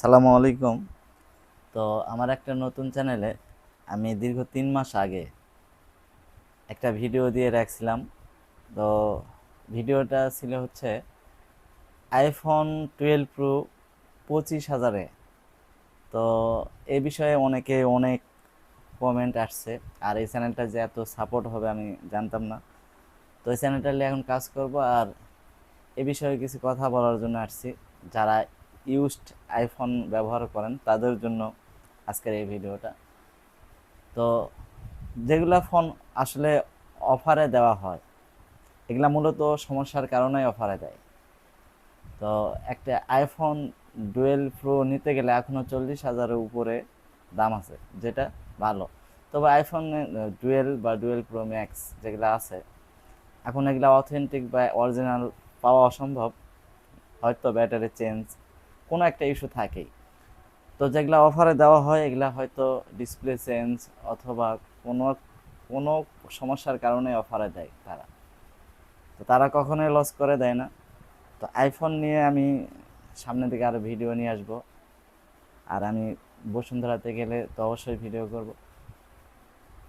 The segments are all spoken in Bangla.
সালামু আলাইকুম। তো আমার একটা নতুন চ্যানেলে আমি দীর্ঘ তিন মাস আগে একটা ভিডিও দিয়ে রাখছিলাম। তো ভিডিওটা ছিল হচ্ছে আইফোন টুয়েলভ প্রো পঁচিশ হাজারে। তো এ বিষয়ে অনেকে অনেক কমেন্ট আসছে। আর এই চ্যানেলটা যে এত সাপোর্ট হবে আমি জানতাম না। তো এই চ্যানেলটা নিয়ে এখন কাজ করব। আর এ বিষয়ে কিছু কথা বলার জন্য আসছি। যারা ইউজড আইফোন ব্যবহার করেন, তাদের জন্য আজকের এই ভিডিওটা। তো যেগুলা ফোন আসলে অফারে দেওয়া হয়, এগুলা মূলত সমস্যার কারণেই অফারে দেয়। তো একটা আইফোন ডুয়েল প্রো নিতে গেলে এখনও চল্লিশ হাজারের উপরে দাম আছে, যেটা ভালো। তবে আইফোন ডুয়েল বা ডুয়েল প্রো ম্যাক্স যেগুলো আছে, এখন এগুলা অথেন্টিক বা অরিজিনাল পাওয়া অসম্ভব, হয়তো ব্যাটারি চেঞ্জ কোনো একটা ইস্যু থাকেই। তো যেগুলো অফারে দেওয়া হয়, এগুলা হয়তো ডিসপ্লে চেঞ্জ অথবা কোনো কোনো সমস্যার কারণে অফারে দেয় তারা। তো তারা কখনোই লস করে দেয় না। তো আইফোন নিয়ে আমি সামনের দিকে আরও ভিডিও নিয়ে আসব। আর আমি বসুন্ধরাতে গেলে তো অবশ্যই ভিডিও করব।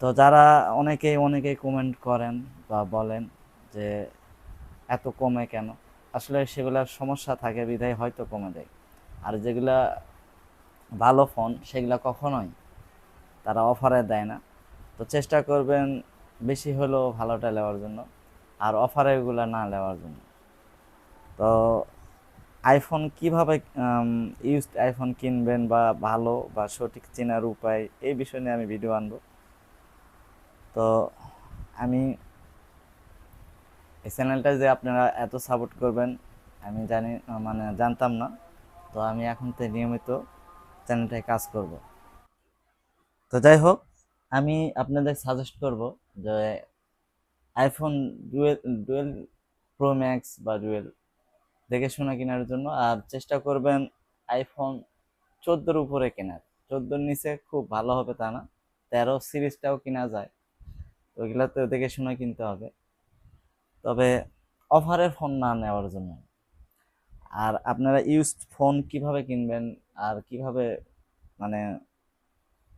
তো যারা অনেকেই অনেকেই কমেন্ট করেন বা বলেন যে এত কমে কেন? আসলে সেগুলোর সমস্যা থাকে বিধায় হয়তো কমে দেয়। আর যেগুলা ভালো ফোন সেগুলা কখনোই তারা অফারে দেয় না। তো চেষ্টা করবেন বেশি হলেও ভালোটা নেওয়ার জন্য, আর অফারে এগুলো না নেওয়ার জন্য। তো আইফোন কীভাবে ইউজড আইফোন কিনবেন বা ভালো বা সঠিক চেনার উপায়, এই বিষয় নিয়ে আমি ভিডিও আনব। তো আমি এই চ্যানেলটা যে আপনারা এত সাপোর্ট করবেন, আমি জানি মানে জানতাম না। তো আমি এখন থেকে নিয়মিত চ্যানেলটায় কাজ করব। তো যাই হোক, আমি আপনাদের সাজেস্ট করব যে iPhone twelve twelve pro max বা ডুয়েল দেখে শুনে কেনার জন্য, আর চেষ্টা করবেন আইফোন চোদ্দোর উপরে কেনার। চোদ্দোর নিচে খুব ভালো হবে তা না, তেরো সিরিজটাও কেনা যায় ওইগুলো তো দেখে শুনে কিনতে হবে। তবে অফারের ফোন না নেওয়ার জন্য। আর আপনারা ইউজড ফোন কীভাবে কিনবেন আর কীভাবে মানে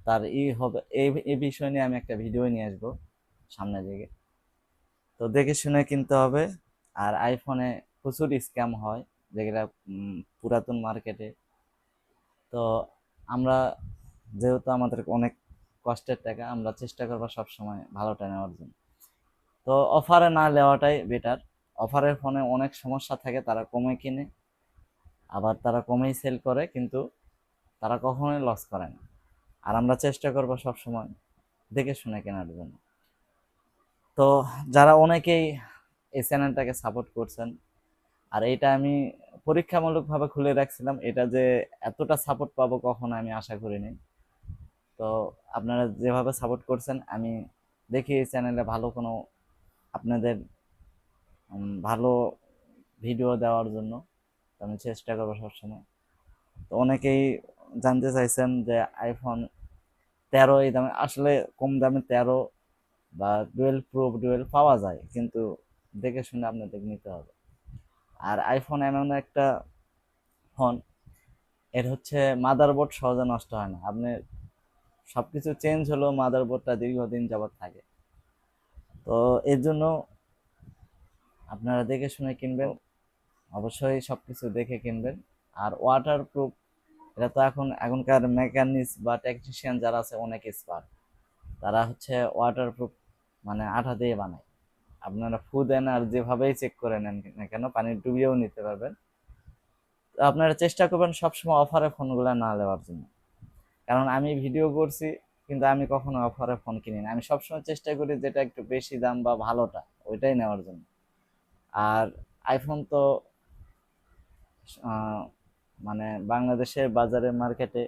তার ই হবে এই বিষয় নিয়ে আমি একটা ভিডিও নিয়ে আসব সামনের দিকে। তো দেখে শুনে কিনতে হবে। আর আইফোনে প্রচুর স্ক্যাম হয়, যেগুলা পুরাতন মার্কেটে তো আমরা যেহেতু আমাদের অনেক কষ্টের টাকা, আমরা চেষ্টা করব সবসময় ভালোটা নেওয়ার জন্য। তো অফারে না নেওয়াটাই বেটার অফারের ফোনে অনেক সমস্যা থাকে, তারা কমে কিনে। আবার তারা কমেই সেল করে, কিন্তু তারা কখনোই লস করে না। আর আমরা চেষ্টা করব সবসময় দেখে শুনে কেনার জন্য। তো যারা অনেকেই এই চ্যানেলটাকে সাপোর্ট করছেন, আর এটা আমি পরীক্ষামূলকভাবে খুলে রাখছিলাম, এটা যে এতটা সাপোর্ট পাবো কখনো আমি আশা করিনি। তো আপনারা যেভাবে সাপোর্ট করছেন, আমি দেখি এই চ্যানেলে ভালো কোনো আপনাদের ভালো ভিডিও দেওয়ার জন্য। আমি চেষ্টা করব সবসময়। তো অনেকেই জানতে চাইছেন যে আইফোন তেরো এই দামে, আসলে কম দামে তেরো বা ডুয়েল প্রো ডুয়েল পাওয়া যায়, কিন্তু দেখে শুনে আপনাদের নিতে হবে। আর আইফোন এমন একটা ফোন এর হচ্ছে মাদারবোর্ড সহজে নষ্ট হয় না। আপনি সব কিছু চেঞ্জ হলেও মাদারবোর্ডটা দীর্ঘদিন যাবত থাকে। তো এর জন্য আপনারা দেখে শুনে কিনবেন। অবশ্যই সব কিছু দেখে কিনবেন। আর ওয়াটার প্রুফ এটা তো এখন, এখনকার মেকানিক্স বা টেকনিশিয়ান যারা আছে অনেক এক্সপার্ট তারা হচ্ছে ওয়াটার প্রুফ মানে আঠা দিয়ে বানায়। আপনারা ফু দেন আর যেভাবেই চেক করে নেন না কেন পানি ডুবিয়েও নিতে পারবেন। তো আপনারা চেষ্টা করবেন সবসময় অফারে ফোনগুলো না নেওয়ার জন্য। কারণ আমি ভিডিও করছি, কিন্তু আমি কখনো অফারে ফোন কিনি না। আমি সবসময় চেষ্টা করি যেটা একটু বেশি দাম বা ভালোটা, ওইটাই নেওয়ার জন্য। আর আইফোন তো মানে বাংলাদেশের বাজারে মার্কেটে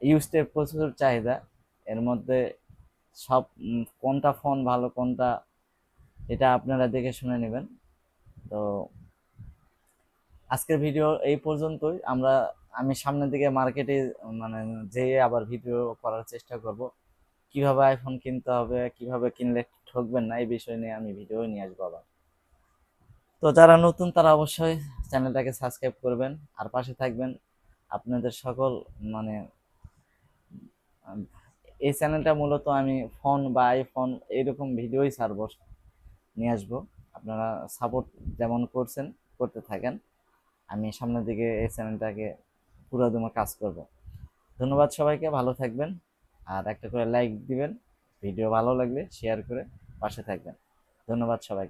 ইউজটের প্রচুর চাহিদা। এর মধ্যে সব কোনটা ফোন ভালো, কোনটা এটা আপনারা দেখে শুনে নেবেন। তো আজকের ভিডিও এই পর্যন্তই। আমরা, আমি সামনের দিকে মার্কেটে মানে যেয়ে আবার ভিডিও করার চেষ্টা করব। কীভাবে আইফোন কিনতে হবে, কীভাবে কিনলে ঠকবেন না, এই বিষয় নিয়ে আমি ভিডিও নিয়ে আসব আবার। তো যারা নতুন, তারা অবশ্যই চ্যানেলটাকে সাবস্ক্রাইব করবেন। আর পাশে থাকবেন আপনাদের সকল মানে এই চ্যানেলটা মূলত আমি ফোন বা আইফোন এরকম ভিডিওই ছাড়বো, নিয়ে আসব। আপনারা সাপোর্ট যেমন করছেন, করতে থাকেন, আমি সামনের দিকে এই চ্যানেলটাকে পুরো দমে কাজ করব। ধন্যবাদ সবাইকে, ভালো থাকবেন। আর একটা করে লাইক দিবেন, ভিডিও ভালো লাগলে শেয়ার করে পাশে থাকবেন। ধন্যবাদ সবাইকে।